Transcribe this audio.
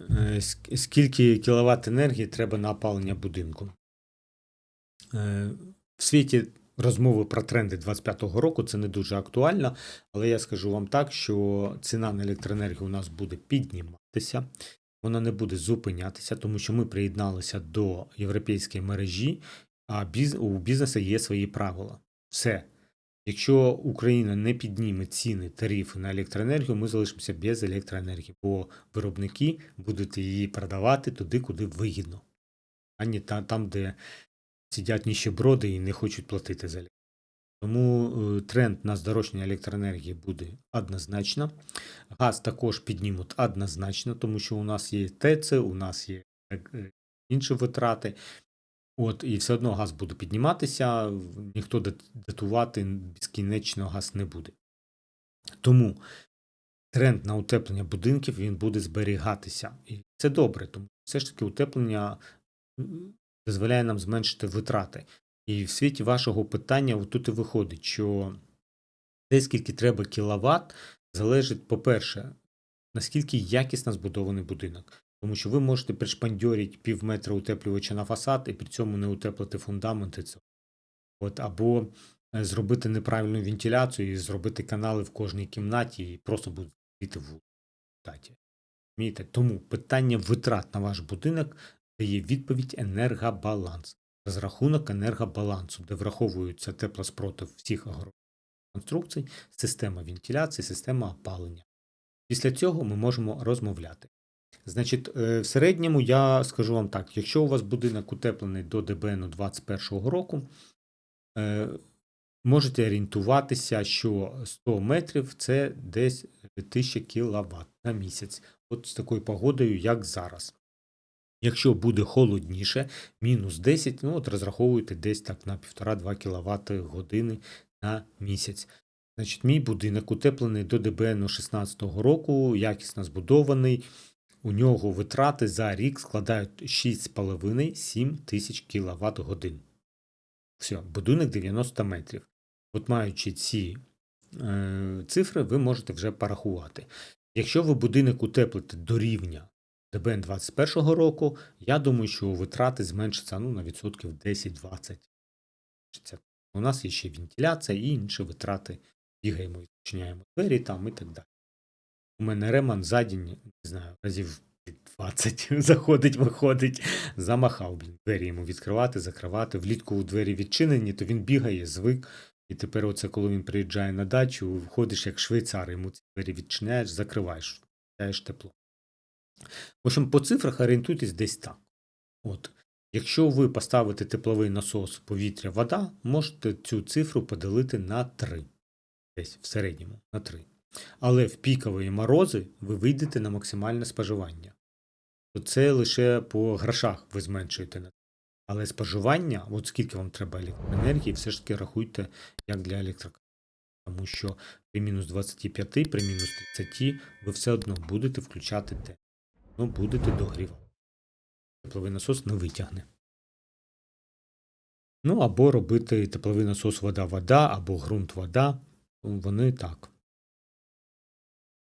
Е, ск- Скільки кіловат енергії треба на опалення будинку? Е, В світі розмови про тренди 25-го року це не дуже актуально, але я скажу вам так, що ціна на електроенергію у нас буде підніматися, вона не буде зупинятися, тому що ми приєдналися до європейської мережі, а у бізнесу є свої правила. Все. Якщо Україна не підніме ціни тарифи на електроенергію, ми залишимося без електроенергії, бо виробники будуть її продавати туди, куди вигідно, а не там, де сидять ніщеброди і не хочуть платити за електроенергію. Тому е, тренд на здорожчання електроенергії буде однозначно. Газ також піднімуть однозначно, тому що у нас є ТЕЦ, у нас є е, інші витрати. От, і все одно газ буде підніматися, ніхто датувати безкінечно газ не буде. Тому тренд на утеплення будинків він буде зберігатися. І це добре, тому все ж таки утеплення дозволяє нам зменшити витрати. І в світі вашого питання тут і виходить, що те, скільки треба кіловат, залежить, по-перше, наскільки якісно збудований будинок. Тому що ви можете пришпандьорити пів метра утеплювача на фасад і при цьому не утеплити фундамент і. От, або е, зробити неправильну вентиляцію і зробити канали в кожній кімнаті і просто будуть в. Розумієте? Тому питання витрат на ваш будинок дає відповідь енергобаланс. Розрахунок енергобалансу, де враховуються теплоспротив всіх огорожених конструкцій, система вентиляції, система опалення. Після цього ми можемо розмовляти. Значить, е, в середньому я скажу вам так: якщо у вас будинок утеплений до ДБН 21 року, е, можете орієнтуватися, що 100 метрів це десь 1000 кВт на місяць. От з такою погодою, як зараз. Якщо буде холодніше, мінус 10, ну от розраховуйте десь так на 1,5-2 кВт години на місяць. Значить, мій будинок утеплений до ДБН 16 року, якісно збудований. У нього витрати за рік складають 6,5-7 тисяч кВт годин. Все, будинок 90 метрів. От маючи ці е, цифри, ви можете вже порахувати. Якщо ви будинок утеплите до рівня ДБН 21 року, я думаю, що витрати зменшаться ну, на відсотків 10-20. У нас є ще вентиляція і інші витрати. Бігаємо, відчиняємо двері там і так далі. У мене ремонт за день, не знаю, разів 20 заходить, виходить, замахав, блін, двері йому відкривати, закривати. Влітку у двері відчинені, то він бігає, звик. І тепер, оце, коли він приїжджає на дачу, входиш як швейцар, йому ці двері відчиняєш, закриваєш, даєш тепло. В общем, по цифрах орієнтуйтесь десь так. От. Якщо ви поставите тепловий насос повітря, вода, можете цю цифру поділити на 3. Десь в середньому на 3. Але в пікові морози ви вийдете на максимальне споживання. Це лише по грошах ви зменшуєте. Але споживання, от скільки вам треба електроенергії, все ж таки рахуйте як для електрика. Тому що при мінус 25, при мінус 30 ви все одно будете включати те. Ну, будете догрівати. Тепловий насос не витягне. Ну, або робити тепловий насос вода-вода, або ґрунт-вода. Вони так.